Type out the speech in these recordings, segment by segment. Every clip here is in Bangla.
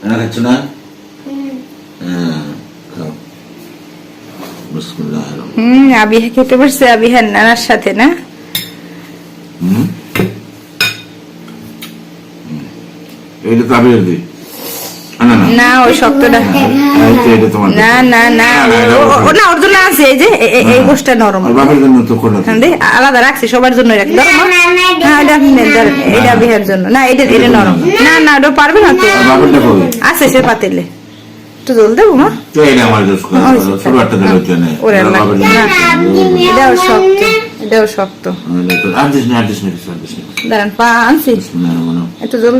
রান্না খাচ্ছ না খাও বিসমিল্লাহির রহমানির হুম আবিহা খেতে পারছে আবিহার নানার সাথে না হুম এইটা তো আবির দি না ওই শক্তটা এইটা এটা তোমার না না না ও- না ওর জন্য আছে এই যে এই গোষ্ঠটা নরম। আর বাপের জন্য তো করে হ্যাঁ, আলাদা রাখছি সবার জন্য রাখি। হ্যাঁ এটা বিহার জন্য না এটা এটা নরম। না না ওটা পারবে না তো আছে সে পাতিলে। একটু জল দেবো মা? এটাও শক্ত এটাও শক্ত। দাঁড়ান পা আনছি। একটু জল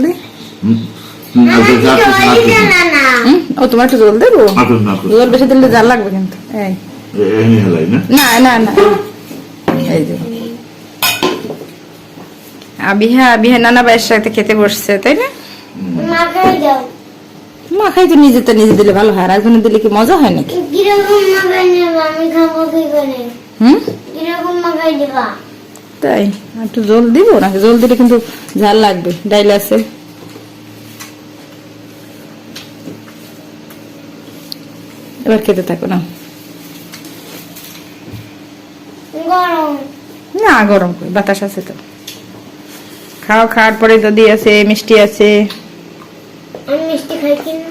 ও তোমার একটু জল দেবো। জল বেশি দিলে জাল লাগবে কিন্তু। এই। না? না না না। এই যে। আবিহা আবিহা নানা ভাইয়ের সাথে খেতে বসছে তাই না? দাও। মাখাই তো নিজে তো নিজে দিলে ভালো হয় আর একজনে দিলে কি মজা হয় নাকি? হুম? তাই আর একটু জল দিব? নাকি জল দিলে কিন্তু ঝাল লাগবে ডাইল আছে। এবার খেতে থাকো না গরম। না গরম করে বাতাস আছে তো। খাও খাওয়ার পরে দদি আছে মিষ্টি আছে। মিষ্টি খাই কিনা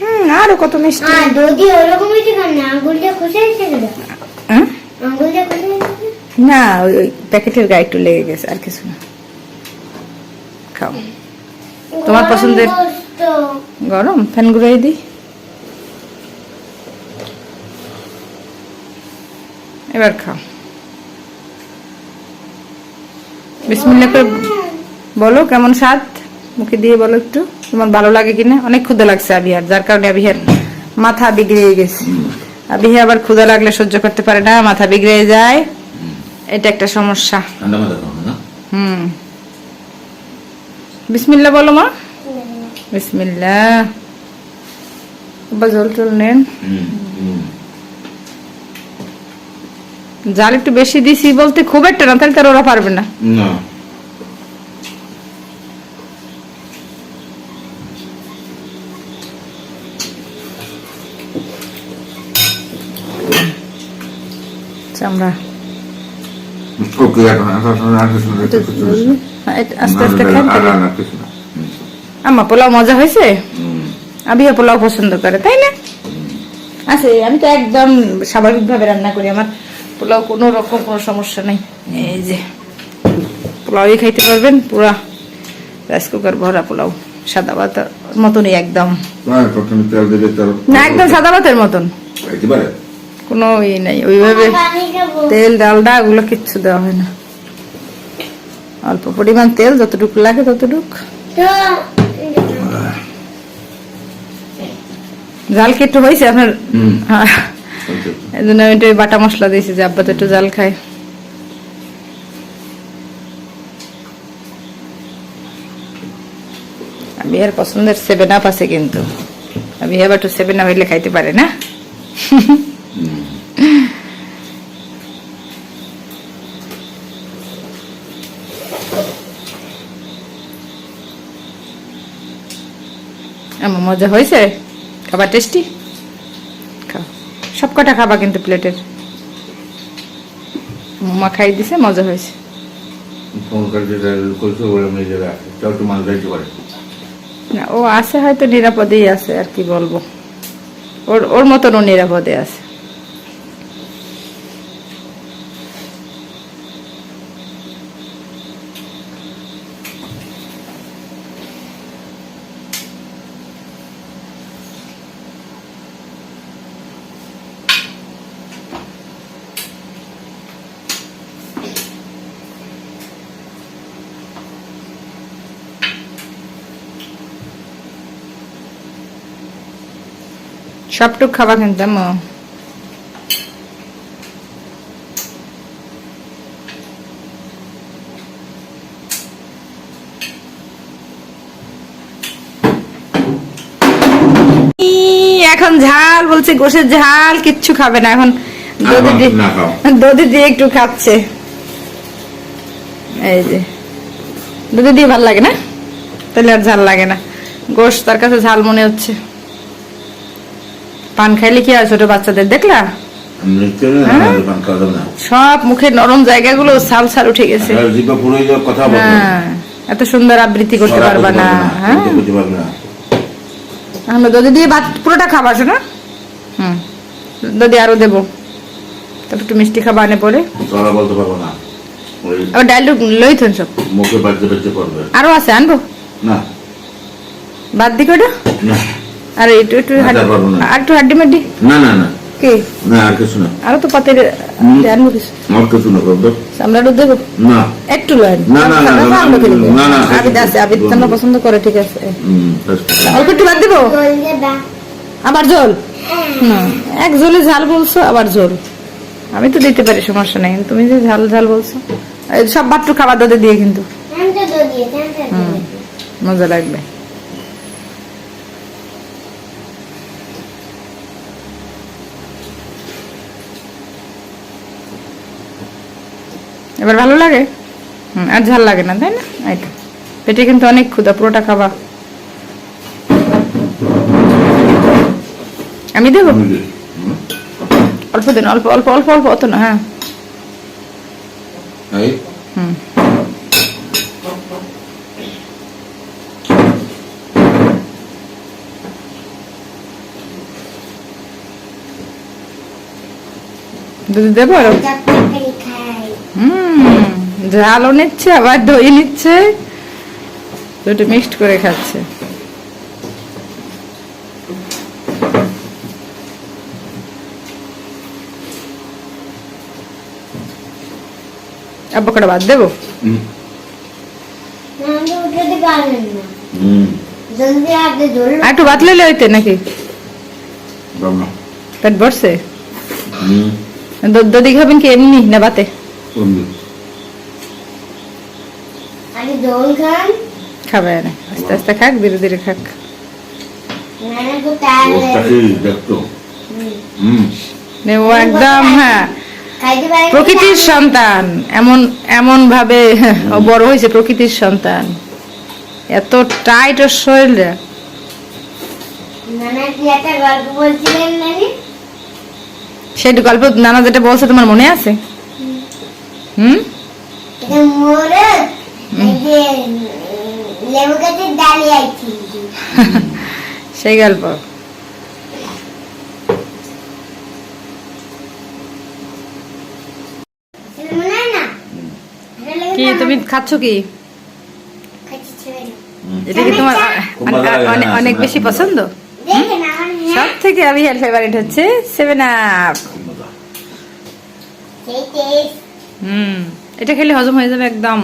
হুম আরও কত মিষ্টি। যদি ওরকম মিষ্টি খান না আঙ্গুলটা খসে হ্যাঁ? আঙ্গুলটা খসে না ওই প্যাকেটের গায়ে একটু লেগে গেছে আর কিছু না। খাও। তোমার পছন্দের- গরম? ফ্যান ঘুরাই দিই এবার খাও। বিসমিল্লা করে বলো কেমন স্বাদ? মুখে দিয়ে বলো একটু। তোমার ভালো লাগে কিনা? অনেক ক্ষুদা লাগছে আবিহার যার কারণে আবিহার মাথা বিগড়ে গেছে। আবিহা আবার ক্ষুদা লাগলে সহ্য করতে পারে না মাথা বিগড়ে যায়। এটা একটা সমস্যা। হুম। বিসমিল্লা বলো মা। বিসমিল্লা জল টল নেন। জাল একটু বেশি দিছি বলতে খুব একটা না তাহলে তার ওরা পারবে না। না। চামড়া কিছু না। হ্যাঁ, পোলাও মজা হয়েছে। আবিয়া পোলাও পছন্দ করে তাই না? আছে আমি তো একদম স্বাভাবিক ভাবে রান্না করি আমার পোলাও কোনো রকম কোনো সমস্যা নাই। এই যে পোলাওই খাইতে পারবেন পুরা রাইস কুকার ভরা পোলাও সাদা ভাতের মতনই একদম। না একদম সাদা ভাতের মতন। কোনো ই নাই ওইভাবে তেল ডালডা ওগুলো কিচ্ছু দেওয়া হয় না। অল্প পরিমাণ তেল যতটুকু লাগে ততটুকু। জাল কি একটু হয়েছে আপনার। এই জন্য আমি বাটা মশলা দিয়েছি যে আব্বা একটু জাল খায়। আর পছন্দের সেভেন আপ আছে কিন্তু। এবার একটু সেভেন আপ হইলে খাইতে পারে না? আমার মজা হয়েছে? খাবার টেস্টি সব কটা খাবা কিন্তু প্লেটের। মা খাই দিছে মজা হয়েছে। না ও আছে হয়তো নিরাপদেই আছে আর কি বলব। ওর ওর মতন ও নিরাপদে আছে। সবটুক খাবা কিন্তু আম্মু। এখন ঝাল বলছে গোসের ঝাল কিচ্ছু খাবে না এখন দধি দিয়ে- একটু খাচ্ছে। এই যে। দধি দিয়ে ভালো লাগে না? তাহলে আর ঝাল লাগে না। গোশ তার কাছে ঝাল মনে হচ্ছে। পান খাইলে কি হয় ছোট বাচ্চাদের দেখলা? হ্যাঁ? সব মুখের নরম জায়গাগুলো সাল সাল উঠে গেছে। হ্যাঁ এত সুন্দর আবৃত্তি করতে পারবা না হ্যাঁ? আমরা দদি দিয়ে ভাত পুরোটা খাবা শোনা। হুম দদি আরও দেবো। তারপর একটু মিষ্টি খাবা আনে পরে। বলতে পারব না। আবার ডাইল লই থন সব। মুখে বাজতে বাজতে করবে। আরও আছে আনব? না। বাদ দিকে ওটা না। আর একটু একটু আর একটু হাড্ডি মাড্ডি? না না না। কি? না আর কিছু না। আরও তো কিছু আর কিছু না করবে দেবো না। একটু না, না, না, না, না, আবিদ আছে আবিদ পছন্দ করে ঠিক আছে। অল্প একটু বাদ দেবো? আবার ঝোল হুম, এক ঝোলে ঝাল বলছো আবার ঝোল আমি তো দিতে পারি সমস্যা নাই। তুমি যে ঝাল ঝাল বলছো সব বাট্টু খাবার দাদা দিয়ে কিন্তু। মজা লাগবে। এবার ভালো লাগে? হুম, আর ঝাল লাগে না তাই না? এই তো। পেটে কিন্তু অনেক ক্ষুদা পুরোটা খাবা। আমি দেবো? অল্প দিন অল্প অল্প অল্প অল্প অত না হ্যাঁ। এই, হুম। দুধ দেবো হুম ঝালও নিচ্ছে আবার দই নিচ্ছে দুটো মিক্সড করে খাচ্ছে। আগে জল আর একটু লইলে হইতে নাকি? পেট ভরছে? হুম, দ- দদি খাবেন কি এমনি না বাতে খাবে না আস্তে আস্তে খাক ধীরে ধীরে খাক। একদম হ্যাঁ। প্রকৃতির সন্তান এমন এমন ভাবে ও বড় হয়েছে প্রকৃতির সন্তান। এত টাইট ওর শরীরে সেটা গল্প নানা যেটা বলছে তোমার মনে আছে? হুম? সেই গল্প। মনে হয় কি তুমি খাচ্ছ কি। এটা কি তোমার অনেক হ্যাঁ, বেশি পছন্দ? দেখেন আমার সব হ্যাঁ। থেকে আমি হেয়ার ফেভারিট হচ্ছে সেভেন আপ হুম। এটা খেলে হজম হয়ে যাবে একদম।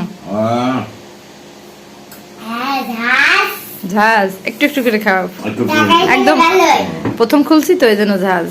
ঝাঁজ। একটু একটু করে খাও। একদম। প্রথম খুলছি তো এই জন্য ঝাঁজ।